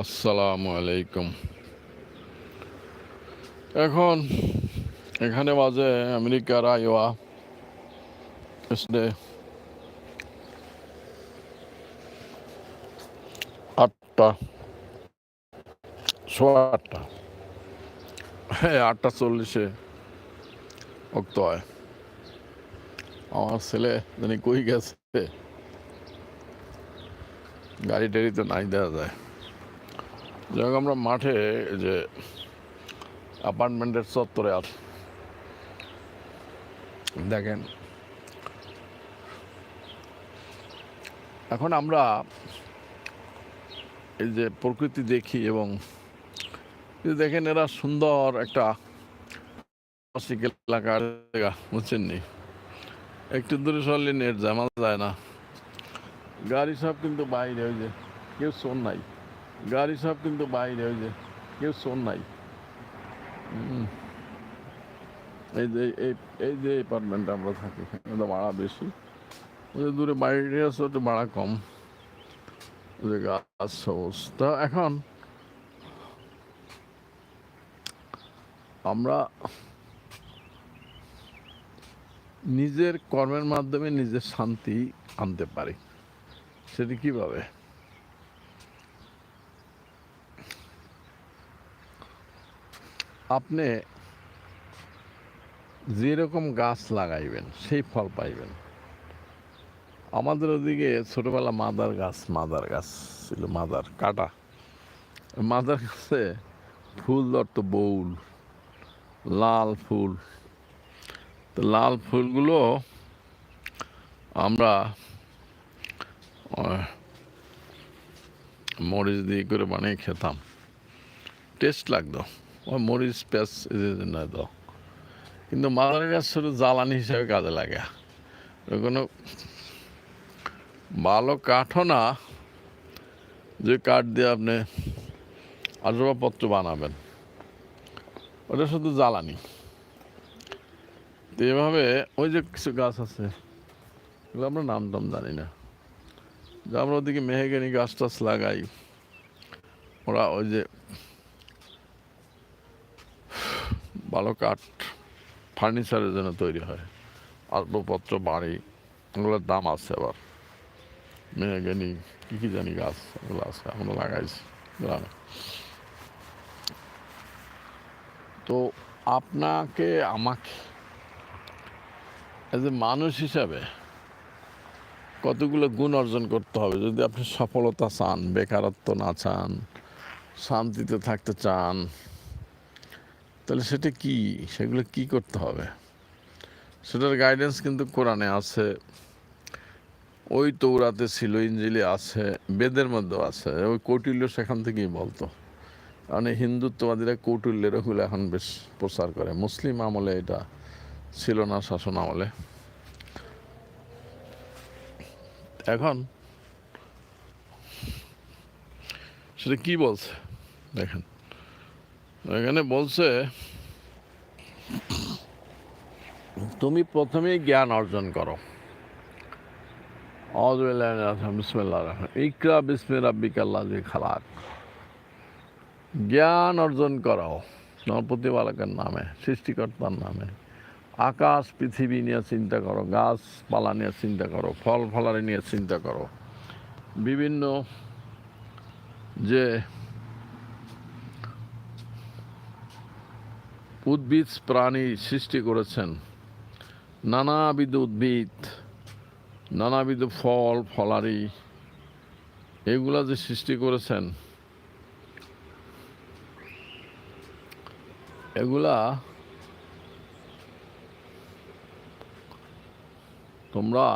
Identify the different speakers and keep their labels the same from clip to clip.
Speaker 1: আসসালামু আলাইকুম। এখন এখানে বাজে আমেরিকার আইওয়া আটটা, সোয়া আটটা। হ্যাঁ আটটা চল্লিশে অক্ত হয়। আমার ছেলে জানি কই গেছে। গাড়ি টাড়ি তো নাই দেওয়া যায়। যাই আমরা মাঠে যে অ্যাপার্টমেন্টের চত্বরে আর দেখেন। এখন আমরা এই যে প্রকৃতি দেখি এবং দেখেন এরা সুন্দর একটা এলাকার জায়গা, বুঝছেন নি? একটু দূরে সরলে নেট জামা যায় না। গাড়ি সব কিন্তু বাইরে, ওই যে কেউ শোন নাই। গাড়ি সব কিন্তু বাইরে, ওই যে কেউ শোন নাই। এই যে এই যে অ্যাপার্টমেন্টে আমরা থাকি ভাড়া বেশি। দূরে বাইরে আছে ওটা ভাড়া কম। যে গাছ তা এখন আমরা নিজের কর্মের মাধ্যমে নিজের শান্তি আনতে পারি। সেটি কীভাবে? আপনি যেরকম গাছ লাগাইবেন, সেই ফল পাইবেন। আমাদের ওদিকে ছোটোবেলা মাদার গাছ মাদার গাছ ছিল, মাদার কাটা। মাদার গাছে ফুল ধরতো, বউল, লাল ফুল। তো লাল ফুলগুলো আমরা মরিচ দিয়ে করে বানিয়ে খেতাম। টেস্ট লাগতো। মরিচ, পেঁয়াজ না তো। কিন্তু মাদার গাছ শুধু জ্বালানি হিসাবে কাজে লাগে। কোনো ভালো কাঠও না। যে কাঠ দিয়ে আপনি আসবাবপত্র বানাবেন, ওটা শুধু জ্বালানি। তো এভাবে ওই যে কিছু গাছ আছে, এগুলো আমরা নাম টাম জানি না। যে আমরা ওদিকে মেহেগানি গাছ টাছ লাগাই, ওরা ওই যে ভালো কাঠ ফার্নিচারের জন্য তৈরি হয়। আসবাবপত্র, বাড়ি ওগুলোর দাম আছে আবার। মেহগানি, কী কী জানি গাছ ওগুলো আছে, আমরা লাগাইছি, গ্রামে। তো আপনাকে, আমাকে এজ এ মানুষ হিসাবে কতগুলো গুণ অর্জন করতে হবে? যদি আপনি সফলতা চান, বেকারত্ব না চান, শান্তিতে থাকতে চান তাহলে সেটা কি? সেগুলো কি করতে হবে? সেটার গাইডেন্স কিন্তু কোরআনে আছে। ওই তৌরাতে ছিল ইঞ্জিলে আছে, বেদের মধ্যেও আছে। ওই কৌটিল্য সেখান থেকেই বলতো। কারণ হিন্দুত্ববাদীরা কৌটিল্যের ওগুলো এখন বেশ প্রচার করে। মুসলিম আমলে এটা ছিল না শাসন আমলে। এখন সেটা কি বলছে? দেখেন। এখানে বলছে, তুমি প্রথমেই জ্ঞান অর্জন করো। ইকরা বিসমি রাব্বিকাল্লাহ যে খালাক। জ্ঞান অর্জন করাও তোমার প্রতিপালকের নামে, সৃষ্টিকর্তার নামে। আকাশ, পৃথিবী নিয়ে চিন্তা করো, গাছপালা নিয়ে চিন্তা করো ফল ফলারি নিয়ে চিন্তা করো। বিভিন্ন যে উদ্ভিদ প্রাণী সৃষ্টি করেছেন। নানাবিধ উদ্ভিদ, নানাবিধ ফল ফলারি এগুলা যে সৃষ্টি করেছেন। এগুলা তোমরা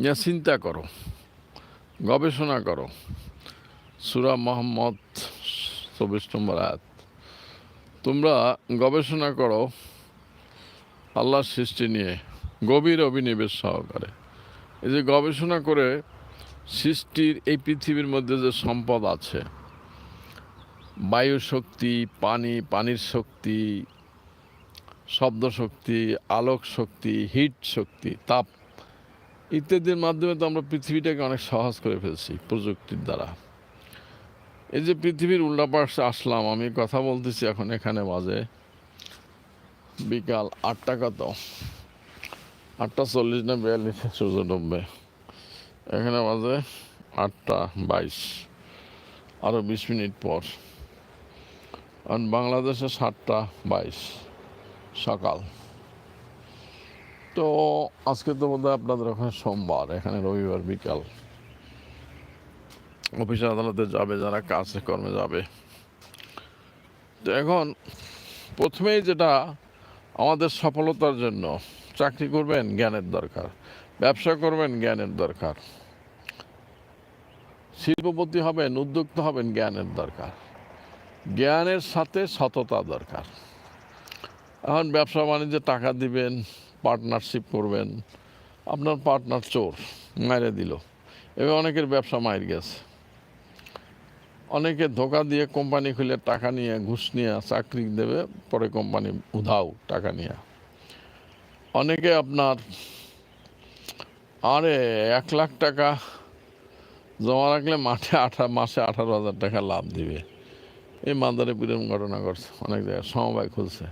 Speaker 1: নিয়ে চিন্তা করো, গবেষণা করো। সুরা মোহাম্মদ চব্বিশ নম্বর আয়াত। তোমরা গবেষণা করো আল্লাহর সৃষ্টি নিয়ে, গভীর অভিনিবেশ সহকারে। এই যে গবেষণা করে সৃষ্টির এই পৃথিবীর মধ্যে যে সম্পদ আছে বায়ু শক্তি পানি, পানির শক্তি শব্দ শক্তি আলোক শক্তি, হিট শক্তি, তাপ, ইত্যাদির মাধ্যমে তো আমরা পৃথিবীটাকে অনেক সহজ করে ফেলছি প্রযুক্তির দ্বারা। এই যে পৃথিবীর উল্টাপাশে আসলাম, আমি কথা বলতেছি এখন এখানে বাজে বিকাল আটটা কত? আটটা চল্লিশ না বিয়াল্লিশ সূর্য ডুববে এখানে বাজে আটটা বাইশ আরও বিশ মিনিট পর। কারণ বাংলাদেশে সাতটা বাইশ সকাল। তো আজকে তো বোধহয় আপনাদের ওখানে সোমবার, এখানে রবিবার বিকাল। অফিস আদালতে যাবে, যারা কাজে কর্মে যাবে। তো এখন প্রথমেই যেটা, আমাদের সফলতার জন্য চাকরি করবেন, জ্ঞানের দরকার। ব্যবসা করবেন, জ্ঞানের দরকার। শিল্পপতি হবেন, উদ্যোক্তা হবেন, জ্ঞানের দরকার। জ্ঞানের সাথে সততা দরকার। এখন ব্যবসা বাণিজ্যে টাকা দিবেন পার্টনারশিপ করবেন। আপনার পার্টনার চোর, মাইরে দিল। এবার অনেকের ব্যবসা মাইর গেছে। অনেকে ধোকা দিয়ে কোম্পানি খুলে টাকা নিয়ে, ঘুষ নিয়ে চাকরি দেবে, পরে কোম্পানি উধাও টাকা নিয়ে। অনেকে আপনার আরে এক লাখ টাকা জমা রাখলে মাঠে আঠা, মাসে আঠারো হাজার টাকা লাভ দিবে। এই মাদারে বিরম ঘটনা ঘটছে, অনেক জায়গায় সমবায় খুলছে।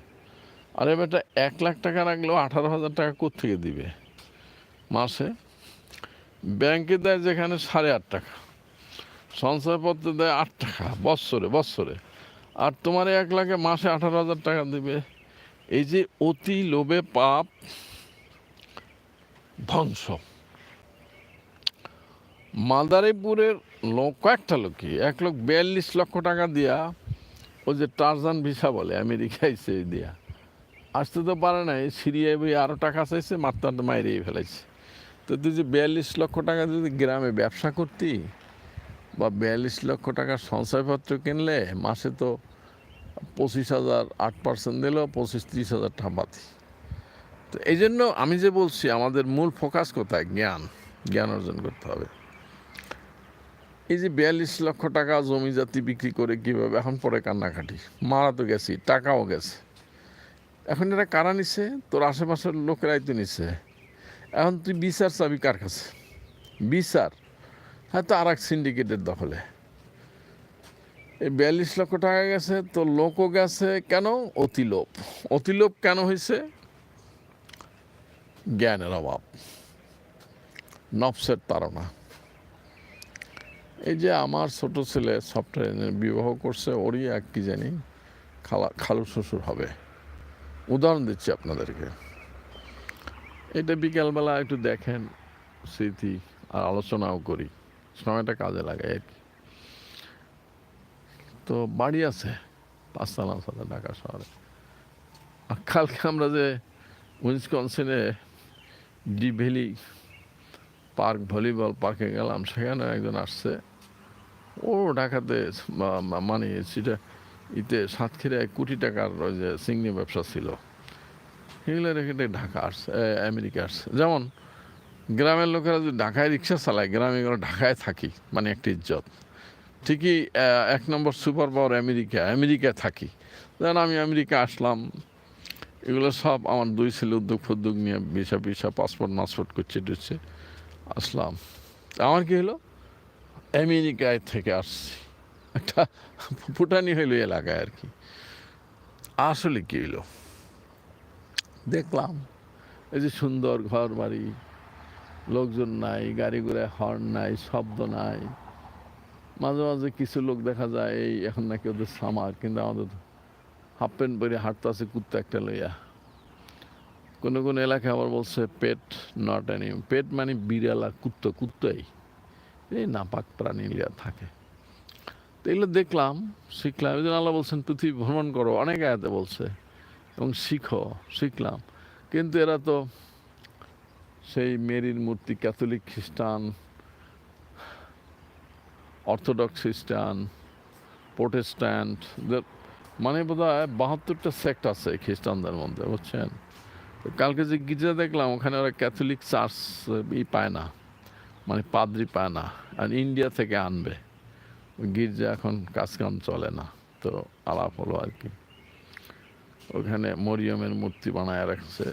Speaker 1: আরে বেটা, এক লাখ টাকা রাখলেও আঠারো হাজার টাকা কোথেকে দিবে? মাসে? ব্যাংকে দেয় যেখানে সাড়ে আট টাকা। সঞ্চয়পত্রে দেয় আট টাকা বৎসরে বৎসরে আর তোমার এক লাখে মাসে আঠারো হাজার টাকা দিবে। এই যে অতি লোভে পাপ, ধ্বংস। মাদারীপুরের লোক, কয়েকটা লোকই এক লোক বিয়াল্লিশ লক্ষ টাকা দিয়া, ওই যে টার্জান ভিসা বলে, আমেরিকায় সে দিয়া। আসতে তো পারে নাই, সিরিয়ায় বই আরও টাকা চাইছে মাত্র মাইরিয়ে ফেলাইছে। তো তুই যে বিয়াল্লিশ লক্ষ টাকা যদি গ্রামে ব্যবসা করতি বা বিয়াল্লিশ লক্ষ টাকার সঞ্চয়পত্র কিনলে মাসে তো পঁচিশ হাজার আট পার্সেন্ট দিলেও পঁচিশ ত্রিশ হাজার টাকা পাতি তো এই জন্য আমি যে বলছি, আমাদের মূল ফোকাস কোথায়? জ্ঞান। জ্ঞান অর্জন করতে হবে। এই যে বিয়াল্লিশ লক্ষ টাকা জমি জাতি বিক্রি করে কীভাবে এখন পরে কান্নাকাটি? মারা তো গেছি, টাকাও গেছে। এখন এটা কারা নিছে? তোর আশেপাশের লোকেরাই তো নিছে। এখন তুই বিচার চাবি কার কাছে? বিচার। হ্যাঁ তো আর এক সিন্ডিকেটের দখলে। এই বিয়াল্লিশ লক্ষ টাকা গেছে, তো লোকও গেছে, কেন? অতিলোভ অতিলোভ কেন হয়েছে জ্ঞানের অভাব। নফসের তারা এই যে আমার ছোট ছেলে সফটওয়্যার বিবাহ করছে, ওরই এক কি জানি খালা, খালু শ্বশুর হবে। উদাহরণ দিচ্ছি আপনাদেরকে। এটা বিকালবেলা একটু দেখেন স্মৃতি, আর আলোচনাও করি। সময়টা কাজে লাগাই আর কি। তো বাড়ি আছে পাঁচতলা সাথে ঢাকা শহরে। আর কালকে আমরা যে উইন্সকনসিনে ডি ভ্যালি পার্ক, ভলিবল পার্কে গেলাম, সেখানে একজন আসছে। ও ঢাকাতে মানে সেটা ইতে সাতক্ষীরায় কোটি টাকার ওই যে সিংনি ব্যবসা ছিল। সেগুলো রেখে ঢাকা আসছে আমেরিকা আসছে। যেমন গ্রামের লোকেরা যদি ঢাকায় রিক্সা চালায়, গ্রামে গেলে ঢাকায় থাকি মানে একটা ইজ্জত। ঠিকই এক নম্বর সুপার পাওয়ার আমেরিকা, আমেরিকায় থাকি। যেমন আমি আমেরিকা আসলাম, এগুলো সব আমার দুই ছেলে উদ্যোগ ফুদ্যোগ নিয়ে ভিসা ভিসা পাসপোর্ট, মাসপোর্ট করছে টুচ্ছে আসলাম। আমার কি হলো? আমেরিকায় থেকে আসছি। একটা ফুটানি হইল এলাকায় আর কি। আসলে কি হইল? দেখলাম, এই যে সুন্দর ঘর বাড়ি লোকজন নাই, গাড়ি ঘোড়ায় হর্ন নাই, শব্দ নাই। মাঝে মাঝে কিছু লোক দেখা যায়, এই এখন নাকি ওদের সামার কিন্তু আমাদের হাফ প্যান্ট পরে হাঁটতে আছে কুত্তা একটা লইয়া। কোনো কোনো এলাকায় আবার বলছে, পেট নট অ্যানি পেট মানে বিড়াল আর কুত্তা, কুত্তাই। এই নাপাক প্রাণী লিয়া থাকে। তো এগুলো দেখলাম, শিখলাম। এই আল্লাহ বলছেন, পৃথিবী ভ্রমণ করো। অনেক আয়াতে বলছে, এবং শিখো, শিখলাম। কিন্তু এরা তো সেই মেরির মূর্তি ক্যাথলিক খ্রিস্টান, অর্থোডক্স খ্রিস্টান, প্রোটেস্ট্যান্ট মানে বোধ হয় বাহাত্তরটা সেক্ট আছে খ্রিস্টানদের মধ্যে, বুঝছেন? কালকে যে গির্জা দেখলাম, ওখানে ওরা ক্যাথলিক চার্চ ই পায় না মানে পাদ্রি পায় না, আর ইন্ডিয়া থেকে আনবে। গির্জা এখন কাজকাম চলে না, তো আলাপ হলো আর কি। ওখানে মরিয়মের মূর্তি বানায় রাখছে।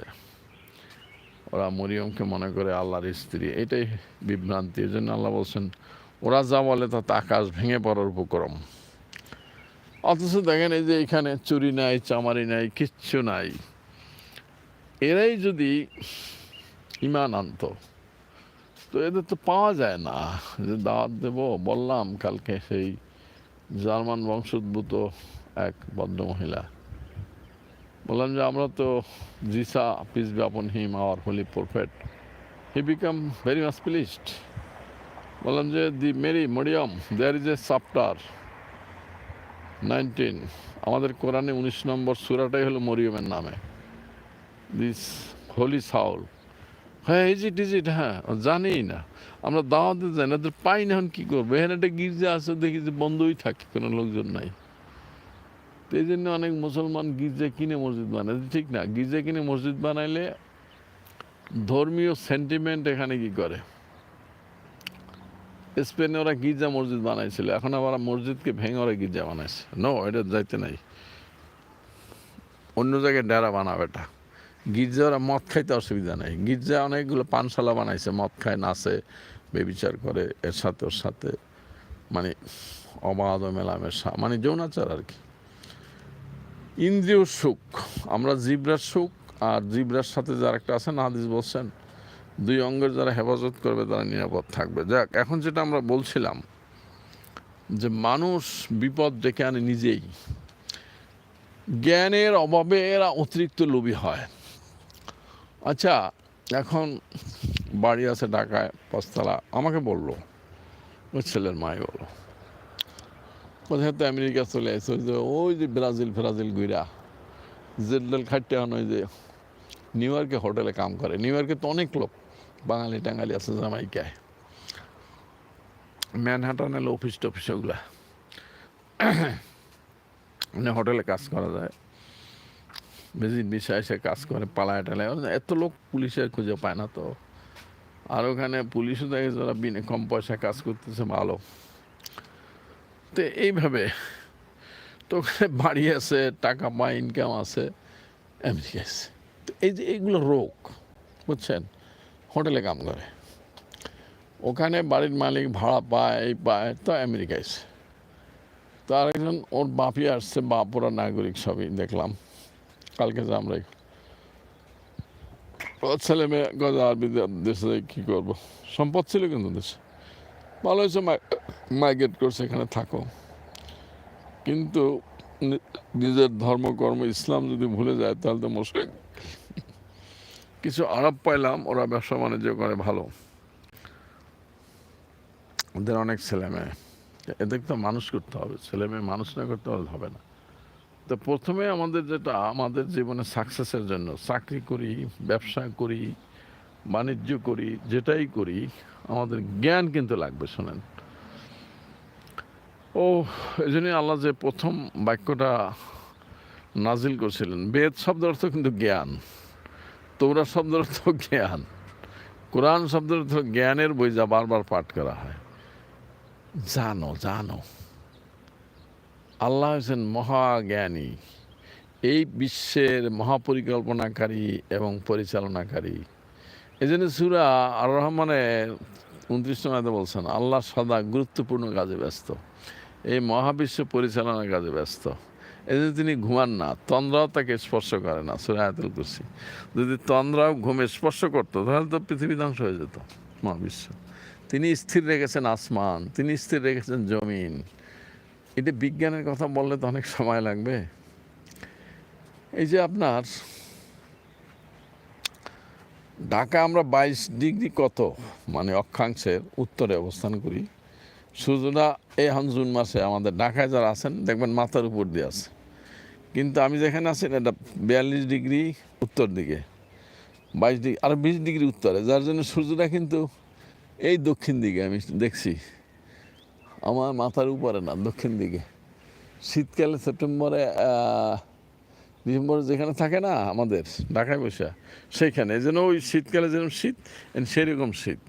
Speaker 1: ওরা মরিয়মকে মনে করে আল্লাহর স্ত্রী। এটাই বিভ্রান্তি। এই জন্য আল্লাহ বলছেন, ওরা যা বলে তাতে আকাশ ভেঙে পড়ার উপক্রম। অথচ দেখেন এই যে এখানে চুরি নাই, চামারি নাই, কিচ্ছু নাই। এরাই যদি ইমান আনতো, তো এদের তো পাওয়া যায় না। যে দাওয়াত দেব, বললাম কালকে সেই জার্মান বংশোদ্ভূত এক ভদ্র মহিলা বললাম যে আমরা তো Jesus peace be upon him our holy prophet he became very much pleased বললাম যে the Mary Maryam there is a chapter nineteen আমাদের কোরআনে উনিশ নম্বর সুরাটাই হলো মরিয়মের নামে। দিস হোলি সাউল হ্যাঁ ইজ ইট ইজ ইট হ্যাঁ ও জানেই না। আমরা দাওয়াতে যাই না পাই না, এখন কী করব? এখানে একটা গির্জা আছে, দেখি যে বন্ধই থাকে, কোনো লোকজন নাই। এই জন্য অনেক মুসলমান গির্জা কিনে মসজিদ বানায়। ঠিক না। গির্জা কিনে মসজিদ বানাইলে ধর্মীয় সেন্টিমেন্ট এখানে কি করে? স্পেনে ওরা গির্জা মসজিদ বানাইছিল, এখন আবার মসজিদকে ভেঙে ওরা গির্জা বানাইছে। নো এটা যাইতে নাই। অন্য জায়গায় ডেরা বানাবে এটা। গির্জা ওরা মদ খাইতে অসুবিধা নেই। গির্জা অনেকগুলো পানশালা বানাইছে, মদ খায়, নাচে, বেবিচার করে, এর সাথে ওর সাথে। মানে অবাধ মেলামেশা মানে যৌনাচার আর কি। ইন্দ্রিয় সুখ। আমরা জিব্রার সুখ আর জিব্রার সাথে যার একটা আছে না হাদিস বলছেন, দুই অঙ্গের যারা হেফাজত করবে তারা নিরাপদ থাকবে। যাক, এখন যেটা আমরা বলছিলাম যে মানুষ বিপদ ডেকে আনে নিজেই। জ্ঞানের অভাবে এরা অতিরিক্ত লোভী হয়। আচ্ছা এখন বাড়ি আছে ঢাকায়, পাঁচতলা। আমাকে বলল ওই ছেলের মাই বলল কোথায় তো আমেরিকা চলে আসছে ওই যে ওই যে ব্রাজিল ফ্রাজিল গুইরা জেডাল খাটতে হন ওই যে নিউ ইয়র্কে হোটেলে কাম করে নিউ ইয়র্কে তো অনেক লোক বাঙালি টাঙালি আছে জামাইকায় ম্যানহাটান এলো অফিস টফিস ওগুলা মানে হোটেলে কাজ করা যায় বেশি বিষয় এসে কাজ করে পালায় টালায় এত লোক পুলিশের খুঁজে পায় না তো আর ওখানে পুলিশও দেখে যারা বিনে কম পয়সা কাজ করতেছে ভালো তো এইভাবে তো ওখানে বাড়ি আছে, টাকা পায় ইনকাম আছে আমেরিকা আছে তো এই যে এইগুলো রোগ, বুঝছেন? হোটেলে কাম করে। ওখানে বাড়ির মালিক ভাড়া পায়, এই পায়, তো আমেরিকা এসে তো আরেকজন, ওর বাপি আসছে বাপ ওরা নাগরিক সবই, দেখলাম। কালকে যে আমরা ছেলে মেয়ে গজা আরবি দেশে কী করব? সম্পদ ছিল কিন্তু দেশে। ভালো হয়েছে মাইগ্রেট করছে এখানে, থাকো। কিন্তু নিজের ধর্মকর্ম, ইসলাম যদি ভুলে যায়, তাহলে তো মুশকিল কিছু আরব পাইলাম, ওরা ব্যবসা বাণিজ্য করে, ভালো। ওদের অনেক ছেলে মেয়ে। এদের তো মানুষ করতে হবে, ছেলে মেয়ে মানুষ না করতে হলে হবে না। তো প্রথমে আমাদের যেটা, আমাদের জীবনে সাকসেসের জন্য, চাকরি করি, ব্যবসা করি বাণিজ্য করি, যেটাই করি, আমাদের জ্ঞান কিন্তু লাগবে, শোনেন। ও এই জন্যই আল্লাহ যে প্রথম বাক্যটা নাজিল করছিলেন, বেদ শব্দের অর্থ কিন্তু জ্ঞান, তোমরা শব্দের অর্থ জ্ঞান, কোরআন শব্দের অর্থ জ্ঞানের বই যা বারবার পাঠ করা হয়। জানো জানো, আল্লাহ হচ্ছেন মহাজ্ঞানী, এই বিশ্বের মহাপরিকল্পনাকারী এবং পরিচালনাকারী। এই জন্য সুরা আর রহমানের উনত্রিশ নয়তে বলছেন, আল্লাহ সদা গুরুত্বপূর্ণ কাজে ব্যস্ত। এই মহাবিশ্ব পরিচালনার কাজে ব্যস্ত। এই জন্য তিনি ঘুমান না, তন্দ্রাও তাকে স্পর্শ করে না সুরায়াতুল কুরসি। যদি তন্দ্রাও ঘুমে স্পর্শ করতো, তাহলে তো পৃথিবী ধ্বংস হয়ে যেত, মহাবিশ্ব। তিনি স্থির রেখেছেন আসমান, তিনি স্থির রেখেছেন জমিন। এটা বিজ্ঞানের কথা বললে তো অনেক সময় লাগবে। এই যে আপনার ঢাকা আমরা বাইশ ডিগ্রি কত? মানে অক্ষাংশের উত্তরে অবস্থান করি। সূর্যটা এখন জুন মাসে আমাদের ঢাকায় যারা আছেন, দেখবেন মাথার উপর দিয়ে আছে। কিন্তু আমি যেখানে আছি, এটা বিয়াল্লিশ ডিগ্রি উত্তর দিকে। বাইশ ডিগ্রি, আর বিশ ডিগ্রি উত্তরে। যার জন্য সূর্যটা কিন্তু এই দক্ষিণ দিকে আমি দেখছি। আমার মাথার উপরে না, দক্ষিণ দিকে। শীতকালে সেপ্টেম্বরে ডিসেম্বরে যেখানে থাকে না আমাদের, ঢাকায় বসে, সেইখানে। জন্য ওই শীতকালে যেরকম শীত সেরকম শীত।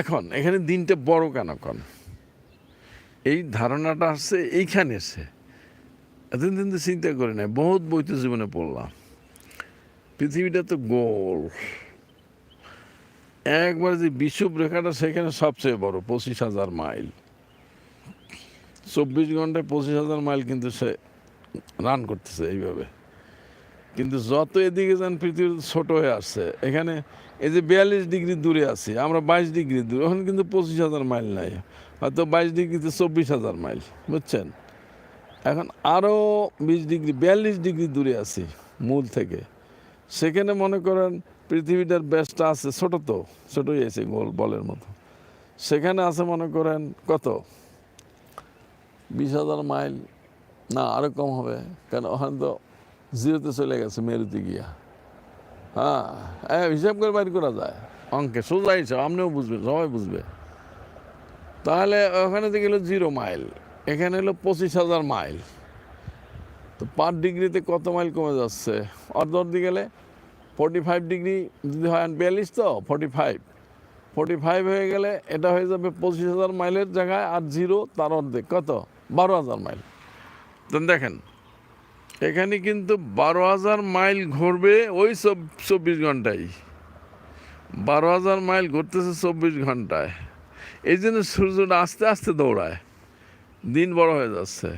Speaker 1: এখন, এখানে দিনটা বড় কেন কন? এই ধারণাটা আসছে, এইখানে এসে। এতদিন দিন তো চিন্তা করে নাই, বহুত বইতে জীবনে পড়লাম। পৃথিবীটা তো গোল। একবার যে বিষুব রেখাটা, সেখানে সবচেয়ে বড়, পঁচিশ হাজার মাইল। চব্বিশ ঘন্টায় পঁচিশ হাজার মাইল কিন্তু সে রান করতেছে এইভাবে। কিন্তু যত এদিকে যান পৃথিবী ছোট হয়ে আসছে। এখানে এই যে বিয়াল্লিশ ডিগ্রি দূরে আছি, আমরা বাইশ ডিগ্রি দূরে ওখানে কিন্তু পঁচিশ হাজার মাইল নাই। হয়তো বাইশ ডিগ্রিতে চব্বিশ হাজার মাইল, বুঝছেন? এখন আরও বিশ ডিগ্রি, বিয়াল্লিশ ডিগ্রি দূরে আছি মূল থেকে। সেখানে মনে করেন পৃথিবীটার ব্যাসটা আছে, ছোট তো, ছোটই আছে গোল বলের মতো। সেখানে আছে মনে করেন কত? বিশ হাজার মাইল না আরও কম হবে। কেন? ওখানে তো জিরোতে চলে গেছে, মেরুতে গিয়া। হ্যাঁ হ্যাঁ হিসাব করে বাইর করা যায়। অঙ্কে, সোজা হিসাব, আপনিও বুঝবে সবাই বুঝবে। তাহলে ওখানে থেকে গেলো জিরো মাইল, এখানে হলো পঁচিশ হাজার মাইল। তো পার ডিগ্রিতে কত মাইল কমে যাচ্ছে? অর্ধ অর্ধি গেলে ফর্টি ফাইভ ডিগ্রি যদি হয় বিয়াল্লিশ তো? ফর্টি ফাইভ ফর্টি ফাইভ হয়ে গেলে এটা হয়ে যাবে পঁচিশ হাজার মাইলের জায়গায়, আর জিরো তার অর্ধেক, কত? বারো হাজার মাইল। তো দেখেন, এখানে কিন্তু বারো হাজার মাইল ঘুরবে ওই সব চব্বিশ ঘন্টায়। বারো হাজার মাইল ঘুরতেছে চব্বিশ ঘন্টায়। এই জন্য সূর্যটা আস্তে আস্তে দৌড়ায়। দিন বড় হয়ে যাচ্ছে।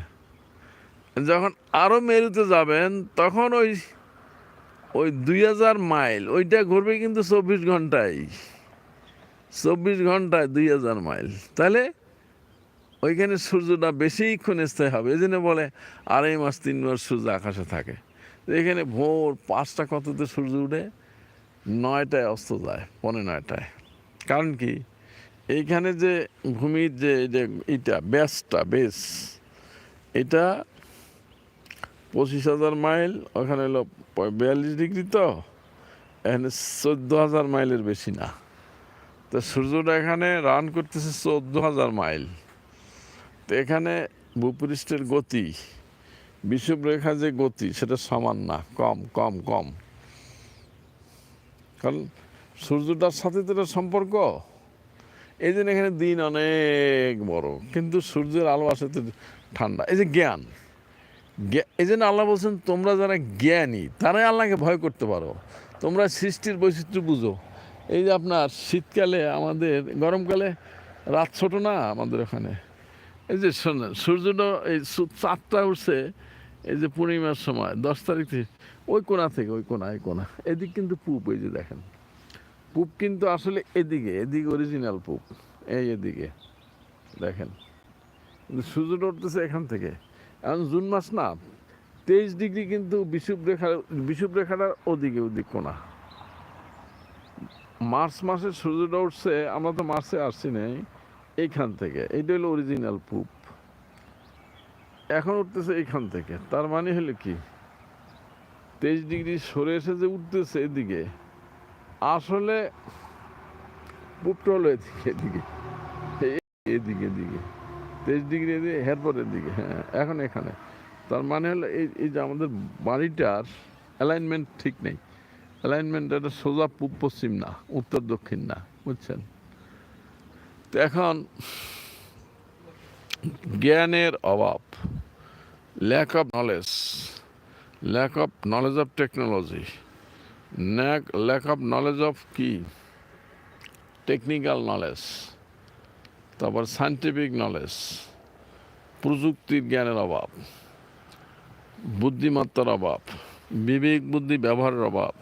Speaker 1: যখন আরও মেরুতে যাবেন, তখন ওই ওই দুই হাজার মাইল, ওইটা ঘুরবে কিন্তু চব্বিশ ঘন্টায়। চব্বিশ ঘন্টায় দুই হাজার মাইল। তাহলে ওইখানে সূর্যটা বেশিক্ষণ স্থায়ী হবে। এই জন্য বলে আড়াই মাস, তিন মাস সূর্য আকাশে থাকে। এখানে ভোর পাঁচটা কততে সূর্য উঠে? নয়টায় অস্ত যায় পনেরো নয়টায়। কারণ কি? এইখানে যে ভূমির যে যে ইটা, ব্যাসটা, বেস, এটা পঁচিশ হাজার মাইল, ওখানে হলো বিয়াল্লিশ ডিগ্রি তো, এখানে চোদ্দ হাজার মাইলের বেশি না। তো সূর্যটা এখানে রান করতেছে চোদ্দ হাজার মাইল। তো এখানে ভূপৃষ্ঠের গতি, বিষুবরেখা যে গতি, সেটা সমান না, কম কম কম। কারণ সূর্যটার সাথে তো সম্পর্ক। এই জন্য এখানে দিন অনেক বড়, কিন্তু সূর্যের আলো আসে তো ঠান্ডা। এই যে জ্ঞান এই জন্য আল্লাহ বলছেন, তোমরা যারা জ্ঞানী, তারাই আল্লাহকে ভয় করতে পারো। তোমরা সৃষ্টির বৈচিত্র্য বুঝো। এই যে আপনার শীতকালে আমাদের, গরমকালে রাত ছোট না আমাদের ওখানে এই যে শোনেন, সূর্যটা এই চাঁদটা উঠছে এই যে পূর্ণিমার সময়, দশ তারিখ থেকে। ওই কোণা থেকে, ওই কোণা, এই কোণা। এদিক কিন্তু পুপ এই যে দেখেন। পূব কিন্তু আসলে এদিকে এদিকে অরিজিনাল পুপ এই এদিকে। দেখেন, কিন্তু সূর্যটা উঠতেছে এখান থেকে। এখন জুন মাস না, তেইশ ডিগ্রি কিন্তু বিষুব রেখা বিষুব রেখাটার ওদিকে, ওদিক কোণা। মার্চ মাসে সূর্যটা উঠছে, আমরা তো মার্চে আসছি নাই। এইখান থেকে। এইটা হলো অরিজিনাল পূব এখন উঠতেছে এইখান থেকে। তার মানে হলো কি? তেইশ ডিগ্রি সরে এসে যে উঠতেছে এদিকে, আসলে পূবটা হলো এদিকে এদিকে। এদিকে এদিকে। তেইশ ডিগ্রি এদিকে এরপরের এদিকে। হ্যাঁ এখন এখানে। তার মানে হলো এই এই যে আমাদের বাড়িটার অ্যালাইনমেন্ট ঠিক নেই। অ্যালাইনমেন্ট এটা সোজা পূব পশ্চিম না, উত্তর দক্ষিণ না, বুঝছেন? এখন জ্ঞানের অভাব lack of knowledge lack of knowledge of technology lack of knowledge of কি? টেকনিক্যাল নলেজ তারপর সায়েন্টিফিক নলেজ প্রযুক্তির জ্ঞানের অভাব, বুদ্ধিমত্তার অভাব, বিবেক বুদ্ধি ব্যবহারের অভাব,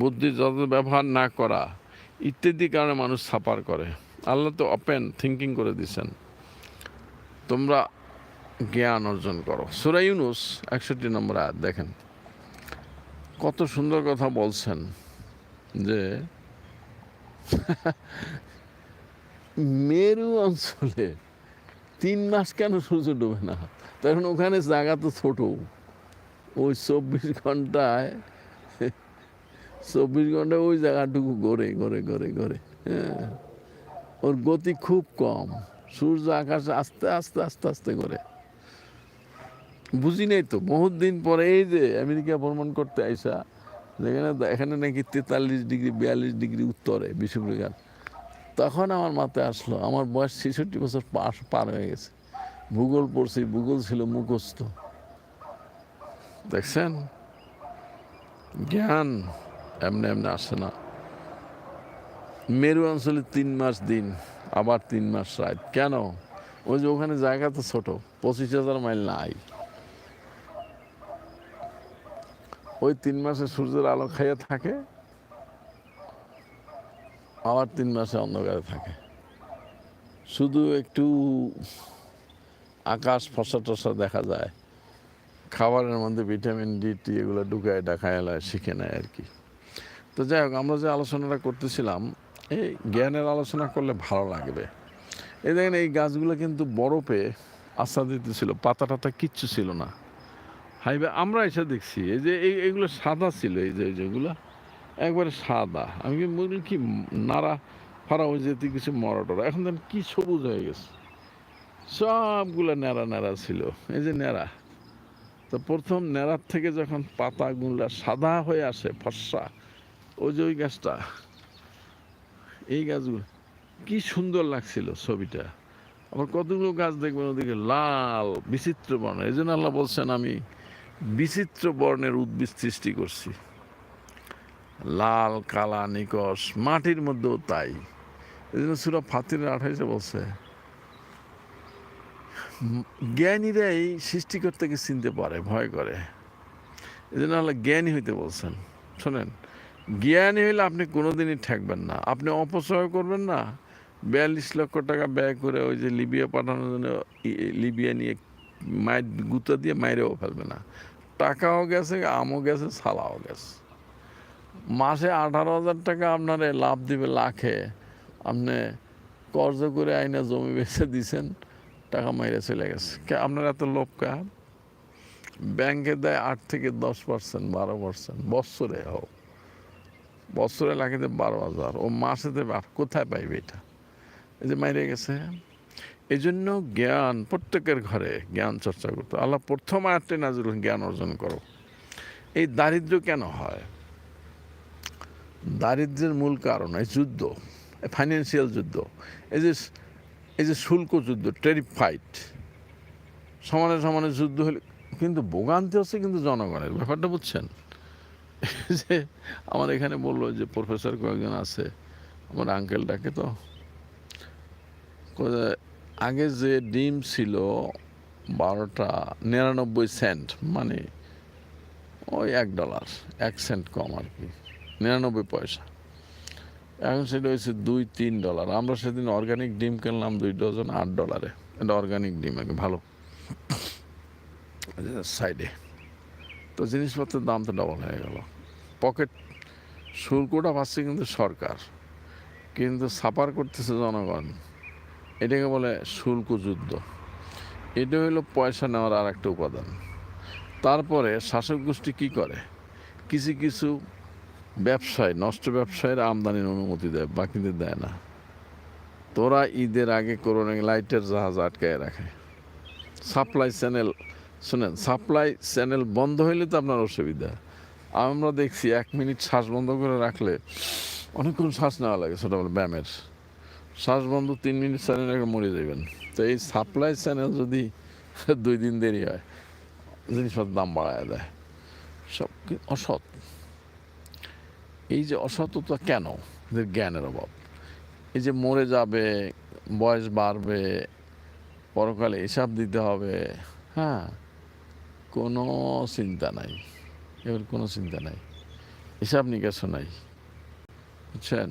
Speaker 1: বুদ্ধি যত ব্যবহার না করা, ইত্যাদি কারণে মানুষ সাফার করে। আল্লাহ তো ওপেন থিঙ্কিং করে দিছেন। তোমরা জ্ঞান অর্জন করো। সুরা ইউনুস একষট্টি নম্বর দেখেন। কত সুন্দর কথা বলছেন যে, মেরু অঞ্চলে তিন মাস কেন সূর্য ডুবে না? তখন ওখানে জায়গা তো ছোট। ওই চব্বিশ ঘন্টায় চব্বিশ ঘন্টায় ওই জায়গাটুকু গড়ে গড়ে গড়ে গড়ে হ্যাঁ। ওর গতি খুব কম। সূর্য আকাশে আস্তে আস্তে আস্তে আস্তে করে। বুঝি নাই তো, বহুত দিন পরে এই যে আমেরিকা ভ্রমণ করতে আইসা, যেখানে এখানে নাকি তেতাল্লিশ ডিগ্রি, বিয়াল্লিশ ডিগ্রি উত্তরে বিষুবরেখার তখন আমার মাথায় আসলো, আমার বয়স ছেষট্টি বছর পাশ, পার হয়ে গেছে। ভূগোল পড়ছি, ভূগোল ছিল মুখস্থ। দেখছেন? জ্ঞান এমনি এমনি আসে না। মেরু অঞ্চলে তিন মাস দিন, আবার তিন মাস রাত। কেন? ওই যে ওখানে জায়গা তো ছোট, পঁচিশ হাজার মাইল নাই। ওই তিন মাসে সূর্যের আলো খাইয়ে থাকে, আবার তিন মাসে অন্ধকারে থাকে। শুধু একটু আকাশ ফসা টসা দেখা যায়, খাবারের মধ্যে ভিটামিন ডি টি এগুলো ঢুকায় ডাকায় শিখে নেয় আর কি। তো যাই হোক, আমরা যে আলোচনাটা করতেছিলাম এই জ্ঞানের আলোচনা করলে ভালো লাগবে। এই দেখেন, এই গাছগুলো কিন্তু বরফে আচ্ছাদিত ছিল, পাতা টাতা কিচ্ছু ছিল না। হাইবে আমরা এসে দেখছি, এই যে এই এগুলো সাদা ছিল, এই যে যেগুলো একবারে সাদা। আমি বলি, কি নাড়া ফাড়া হয়ে যেতে কিছু মরা টরা। এখন দেন কী সবুজ হয়ে গেছে। সবগুলো ন্যাড়া ন্যাড়া ছিল। এই যে ন্যাড়া। তো প্রথম ন্যাড়ার থেকে যখন পাতাগুলো সাদা হয়ে আসে, ফর্সা, ওই যে ওই গাছটা এই গাছগুলো কি সুন্দর লাগছিল ছবিটা। আবার কতগুলো গাছ দেখবেন ওদিকে লাল বিচিত্র বর্ণ। এই জন্য আল্লাহ বলছেন আমি বিচিত্র বর্ণের উদ্ভিদ সৃষ্টি করছি। লাল কালা নিকশ মাটির মধ্যেও তাই। এই জন্য সুরা ফাতির আঠাইশে বলছে উম, জ্ঞানীরাই সৃষ্টিকর্তাকে চিনতে পারে ভয় করে। এই জন্য আল্লাহ জ্ঞানী হইতে বলছেন। শোনেন জ্ঞানী হইলে আপনি কোনোদিনই ঠেকবেন না। আপনি অপচয় করবেন না। বিয়াল্লিশ লক্ষ টাকা ব্যয় করে ওই যে লিবিয়া পাঠানোর জন্য লিবিয়া নিয়ে মায়ের গুতা দিয়ে মাইরেও ফেলবে না। টাকাও গেছে, আমও গেছে, সালাও গেছে। মাসে আঠারো হাজার টাকা আপনারে লাভ দিবে লাখে। আপনি কর্জ করে আইনা জমি বেচে দিছেন, টাকা মাইরে চলে গেছে। আপনার এত লোভ কা ব্যাংকে দেয় আট থেকে দশ পার্সেন্ট, বারো পার্সেন্ট, বৎসরে হোক। বছরে লাগিতে বারো হাজার। ও মাসে দেবে আর কোথায় পাইবে এটা? এই যে মাইরে গেছে। এই জন্য জ্ঞান, প্রত্যেকের ঘরে জ্ঞান চর্চা করতে আল্লাহ প্রথম আয়াতটি নাজিল জ্ঞান অর্জন করো। এই দারিদ্র্য কেন হয়? দারিদ্র্যের মূল কারণ এই যুদ্ধ ফাইন্যান্সিয়াল যুদ্ধ, এই যে এই যে শুল্ক যুদ্ধ টেরিফ ফাইট সমানে সমানে যুদ্ধ হলে কিন্তু ভোগান্তি হচ্ছে কিন্তু জনগণের, ব্যাপারটা বুঝছেন? যে আমার এখানে বলল যে প্রফেসর কয়েকজন আছে, আমার আঙ্কেলটাকে তো। আগে যে ডিম ছিল বারোটা নিরানব্বই সেন্ট মানে ওই এক ডলার এক সেন্ট কম আর কি, নিরানব্বই পয়সা। এখন সেটা হয়েছে দুই তিন ডলার আমরা সেদিন অর্গানিক ডিম কিনলাম দুই ডজন আট ডলারে এটা অর্গানিক ডিম আর কি, ভালো। সাইডে তো জিনিসপত্রের দাম তো ডবল হয়ে গেল। পকেট, শুল্কটা পাচ্ছে কিন্তু সরকার। কিন্তু সাপার করতেছে জনগণ। এটাকে বলে শুল্ক যুদ্ধ। এটা হলো পয়সা নেওয়ার আর একটা উপাদান। তারপরে শাসক গোষ্ঠী কী করে? কিছু কিছু ব্যবসায়, নষ্ট ব্যবসায়ের আমদানির অনুমতি দেয়, বাকিদের দেয় না। তোরা ঈদের আগে করোনা লাইটের জাহাজ আটকায় রাখে। সাপ্লাই চ্যানেল শুনেন সাপ্লাই চ্যানেল বন্ধ হইলে তো আপনার অসুবিধা। আমরা দেখছি এক মিনিট শ্বাস বন্ধ করে রাখলে অনেকক্ষণ শ্বাস নেওয়া লাগে ছোটোবেলা ব্যায়ামের। শ্বাস বন্ধ তিন মিনিট চ্যানেল রেখে মরে যাবেন তো এই সাপ্লাই চ্যানেল যদি দুই দিন দেরি হয় জিনিসপত্রের দাম বাড়ায় দেয়। সব অসৎ? এই যে অসততা কেন? এদের জ্ঞানের অভাব। এই যে মরে যাবে, বয়স বাড়বে, পরকালে হিসাব দিতে হবে হ্যাঁ? কোনো চিন্তা নাই। এবার কোনো চিন্তা নাই। হিসাব নিকাশও নাই। বুঝছেন?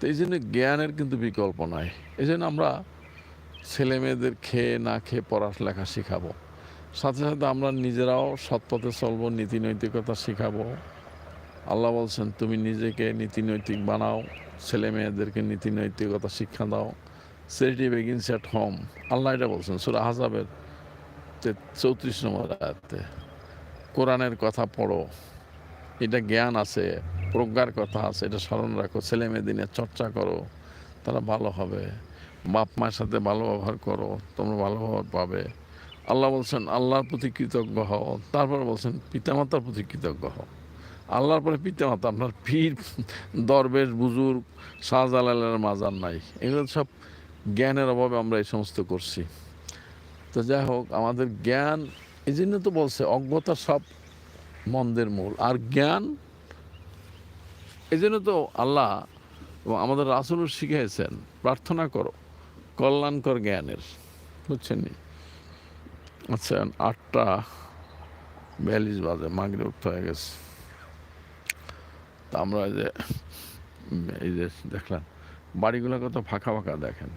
Speaker 1: তো এই জন্য জ্ঞানের কিন্তু বিকল্প নাই। এই জন্য আমরা ছেলে মেয়েদের খেয়ে না খেয়ে পড়ালেখা শেখাবো। সাথে সাথে আমরা নিজেরাও সৎপথে চলবো নীতি নৈতিকতা শেখাবো। আল্লাহ বলছেন, তুমি নিজেকে নীতি নৈতিক বানাও ছেলে মেয়েদেরকে নীতি নৈতিকতা শিক্ষা দাও। সেটি বেগিনস অ্যাট হোম আল্লাহ এটা বলছেন, সুরা হাজাবের চৌত্রিশ নম্বর আয়াতে, কোরআনের কথা পড়ো, এটা জ্ঞান আছে, প্রজ্ঞার কথা আছে, এটা স্মরণ রাখো, ছেলে মেয়েদিনের চর্চা করো তারা ভালো হবে। বাপ মায়ের সাথে ভালো ব্যবহার করো, তোমরা ভালো ব্যবহার পাবে। আল্লাহ বলছেন, আল্লাহর প্রতি কৃতজ্ঞ হও। তারপর বলছেন, পিতামাতার প্রতি কৃতজ্ঞ হও। আল্লাহর পরে পিতামাতা, আপনার পীর, দরবেশ, বুজুর্গ, শাহজালালের মাজার নাই। এগুলো সব জ্ঞানের অভাবে আমরা এই সমস্ত করছি। তো যাই হোক, আমাদের জ্ঞান, এই জন্য তো বলছে অজ্ঞতা সব মন্দের মূল। আর জ্ঞান, এই জন্য তো আল্লাহ আমাদের রাসুলও শিখিয়েছেন, প্রার্থনা করো, কল্যাণকর জ্ঞানের। বুঝছেন? আচ্ছা আটটা বিয়াল্লিশ বাজে মাগরে উঠতে হয়ে গেছে। তা আমরা যে, এই যে দেখলাম বাড়িগুলো কত ফাঁকা ফাঁকা দেখেন।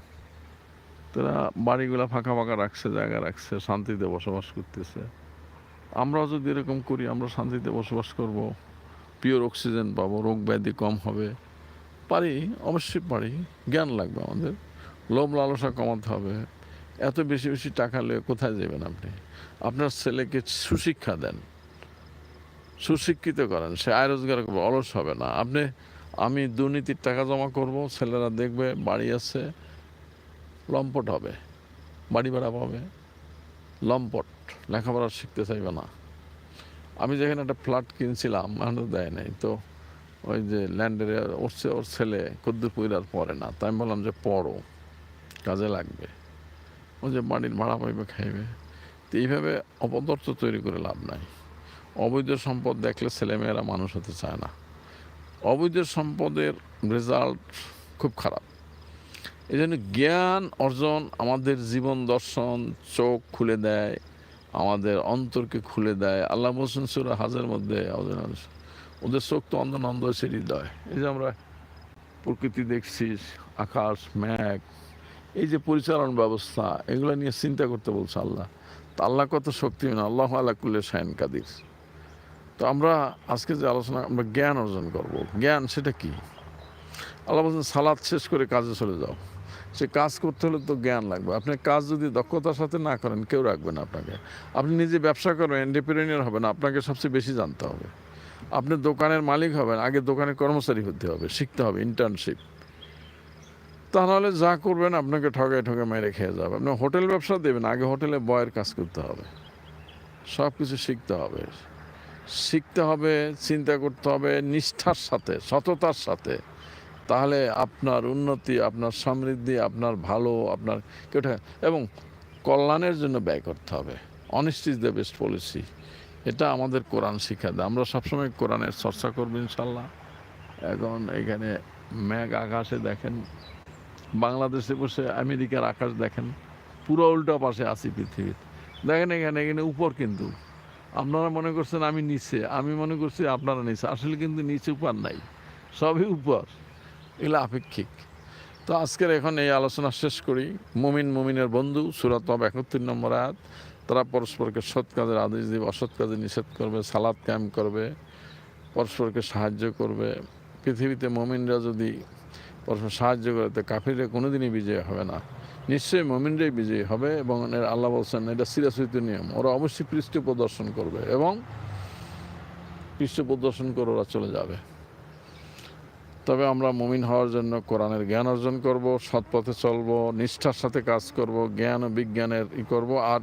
Speaker 1: তারা বাড়িগুলো ফাঁকা ফাঁকা রাখছে, জায়গা রাখছে, শান্তিতে বসবাস করতেছে। আমরাও যদি এরকম করি, আমরা শান্তিতে বসবাস করব পিওর অক্সিজেন পাবো, রোগ ব্যাধি কম হবে। পারি, অবশ্যই পারি, জ্ঞান লাগবে আমাদের। লোভ লালসা কমাতে হবে। এত বেশি বেশি টাকা নিয়ে কোথায় যাবেন আপনি? আপনার ছেলেকে সুশিক্ষা দেন। সুশিক্ষিত করেন, সে আয় রোজগার করবে, অলস হবে না। আপনি, আমি দুর্নীতির টাকা জমা করব, ছেলেরা দেখবে, বাড়ি আছে লম্পট হবে, বাড়ি ভাড়া পাবে লম্পট, লেখাপড়া শিখতে চাইবে না। আমি যেখানে একটা ফ্ল্যাট কিনছিলাম এখনও দেয় নাই। তো ওই যে ল্যান্ডের উঠছে ওর ছেলে কদ্দুর পইরার পরে না, তাই আমি বললাম যে পড়ো, কাজে লাগবে। ও যে বাড়ির ভাড়া পাইবে, খাইবে। তো এইভাবে অপদার্থ তৈরি করে লাভ নাই। অবৈধ সম্পদ দেখলে ছেলেমেয়েরা মানুষ হতে চায় না। অবৈধ সম্পদের রেজাল্ট খুব খারাপ। এই জন্য জ্ঞান অর্জন আমাদের জীবন দর্শন চোখ খুলে দেয়, আমাদের অন্তরকে খুলে দেয়। আল্লাহ বলছেন সুরা হাজার মধ্যে ওদের- চোখ তো অন্ধ নন্দ হয়েছে হৃদয়। এই যে আমরা প্রকৃতি দেখছি, আকাশ, মেঘ, এই যে পরিচালন ব্যবস্থা, এগুলো নিয়ে চিন্তা করতে বলছে আল্লাহ। তা আল্লাহ কত শক্তিমান, আল্লাহ আল্লাহ কুল্লে শায়ন কাদির। তো আমরা আজকে যে আলোচনা, আমরা জ্ঞান অর্জন করব। জ্ঞান সেটা কি? আল্লাহ বলছেন, সালাদ শেষ করে কাজে চলে যাও। সে কাজ করতে হলে তো জ্ঞান লাগবে। আপনি কাজ যদি দক্ষতার সাথে না করেন, কেউ রাখবে না আপনাকে। আপনি নিজে ব্যবসা করবেন এন্টারপ্রেনিয়র হবেন, আপনাকে সবচেয়ে বেশি জানতে হবে। আপনি দোকানের মালিক হবেন, আগে দোকানের কর্মচারী হতে হবে, শিখতে হবে ইন্টার্নশিপ তাহলে যা করবেন আপনাকে ঠগায় ঠগে মেরে খেয়ে যাবে। আপনি হোটেল ব্যবসা দেবেন, আগে হোটেলে বয়ের কাজ করতে হবে। সব কিছু শিখতে হবে। শিখতে হবে, চিন্তা করতে হবে, নিষ্ঠার সাথে, সততার সাথে। তাহলে আপনার উন্নতি, আপনার সমৃদ্ধি, আপনার ভালো, আপনার কেটে এবং কল্যাণের জন্য ব্যয় করতে হবে। Honest is the best policy এটা আমাদের কোরআন শিক্ষা দেয়। আমরা সবসময় কোরআনের চর্চা করব ইনশাল্লাহ। এখন এখানে মেঘ আকাশে দেখেন, বাংলাদেশে বসে আমেরিকার আকাশ দেখেন, পুরো উল্টা পাশে আছি পৃথিবীর। দেখেন এখানে এখানে উপর কিন্তু। আপনারা মনে করছেন আমি নিচে, আমি মনে করছি আপনারা নিচে। আসলে কিন্তু নিচে উপর নাই, সবই উপর। এগুলো আপেক্ষিক। তো আজকের এখন এই আলোচনা শেষ করি। মুমিন মুমিনের বন্ধু সুরাত একত্রিশ নম্বর আয়াত। তারা পরস্পরকে সৎ কাজের আদেশ দিবে, অসৎ কাজে নিষেধ করবে সালাদ ক্যাম্প করবে, পরস্পরকে সাহায্য করবে। পৃথিবীতে মমিনরা যদি পরস্পর সাহায্য করে, তো কাফিররা কোনোদিনই বিজয় হবে না। নিশ্চয়ই মমিনরাই বিজয়ী হবে এবং এর আল্লাহ বলছেন, এটা সিরাসিত নিয়ম। ওরা অবশ্যই পৃষ্ঠ প্রদর্শন করবে এবং পৃষ্ঠ প্রদর্শন করে ওরা চলে যাবে। তবে আমরা মুমিন হওয়ার জন্য কোরআনের জ্ঞান অর্জন করব সৎ পথে চলব, নিষ্ঠার সাথে কাজ করব, জ্ঞান ও বিজ্ঞানের ই করব। আর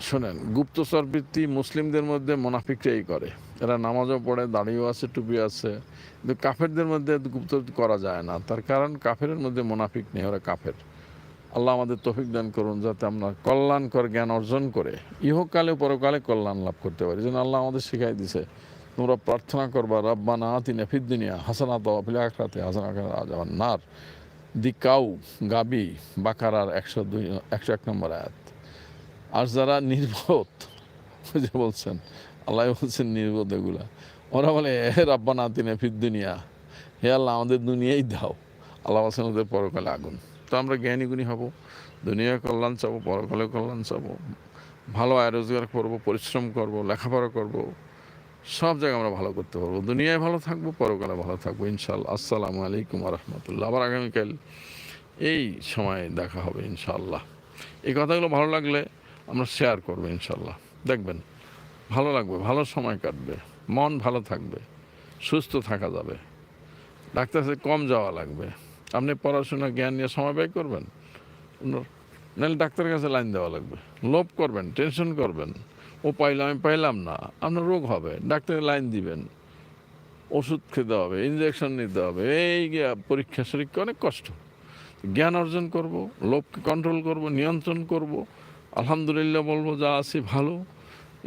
Speaker 1: শোনেন, গুপ্তচর বৃত্তি মুসলিমদের মধ্যে মোনাফিকরাই করে। এরা নামাজও পড়ে, দাড়িও আছে, টুপি আছে। কিন্তু কাফেরদের মধ্যে গুপ্ত করা যায় না। তার কারণ কাফেরের মধ্যে মোনাফিক নেই, ওরা কাফের। আল্লাহ আমাদের তফিক দান করুন যাতে আমরা কল্যাণকর জ্ঞান অর্জন করে, ইহকালে পরকালে কল্যাণ লাভ করতে পারি। যেন আল্লাহ আমাদের শিখাই দিছে তোমরা প্রার্থনা করবা, রব্বানা আতিনা ফিদ্দিনিয়া হাসানা তো ফিল আখরাতে হাসানা আজামান নার। দি কাউ, গাবি, বাকারার একশো দুই, একশো এক নম্বর আয়াত। আর যারা নির্বোধ যে বলছেন আল্লাহ বলছেন নির্বোধ এগুলা, ওরা বলে হে রব্বানা আতিনা ফিদ্দিনিয়া হে আল্লাহ আমাদের দুনিয়াই দাও। আল্লাহ বলছেন, ওদের পরকালে আগুন। তো আমরা জ্ঞানী গুণী হব, দুনিয়া কল্যাণ চাবো, পরকালে কল্যাণ চাবো, ভালো আয় রোজগার করব, পরিশ্রম করব, লেখাপড়া করব সব জায়গায় আমরা ভালো করতে পারব। দুনিয়ায় ভালো থাকব, পরকালে ভালো থাকব ইনশাল্লাহ আসসালামু আলাইকুম রহমতুল্লাহ। আবার আগামীকাল এই সময় দেখা হবে ইনশাল্লাহ এই কথাগুলো ভালো লাগলে আমরা শেয়ার করব ইনশাল্লাহ দেখবেন, ভালো লাগবে, ভালো সময় কাটবে, মন ভালো থাকবে, সুস্থ থাকা যাবে। ডাক্তার কাছে কম যাওয়া লাগবে। আপনি পড়াশোনা জ্ঞান নিয়ে সময় ব্যয় করবেন নাহলে ডাক্তারের কাছে লাইন দেওয়া লাগবে। লোভ করবেন টেনশন করবেন। ও পাইলাম আমি পাইলাম না। আপনার রোগ হবে ডাক্তারের লাইন দিবেন। ওষুধ খেতে হবে ইঞ্জেকশন নিতে হবে, এই পরীক্ষা শরীরকে অনেক কষ্ট। জ্ঞান অর্জন করব, লোককে কন্ট্রোল করব, নিয়ন্ত্রণ করব। আলহামদুলিল্লাহ বলব, যা আছি ভালো।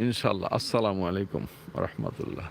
Speaker 1: ইনশাল্লাহ আসসালামু আলাইকুম রহমতুল্লাহ।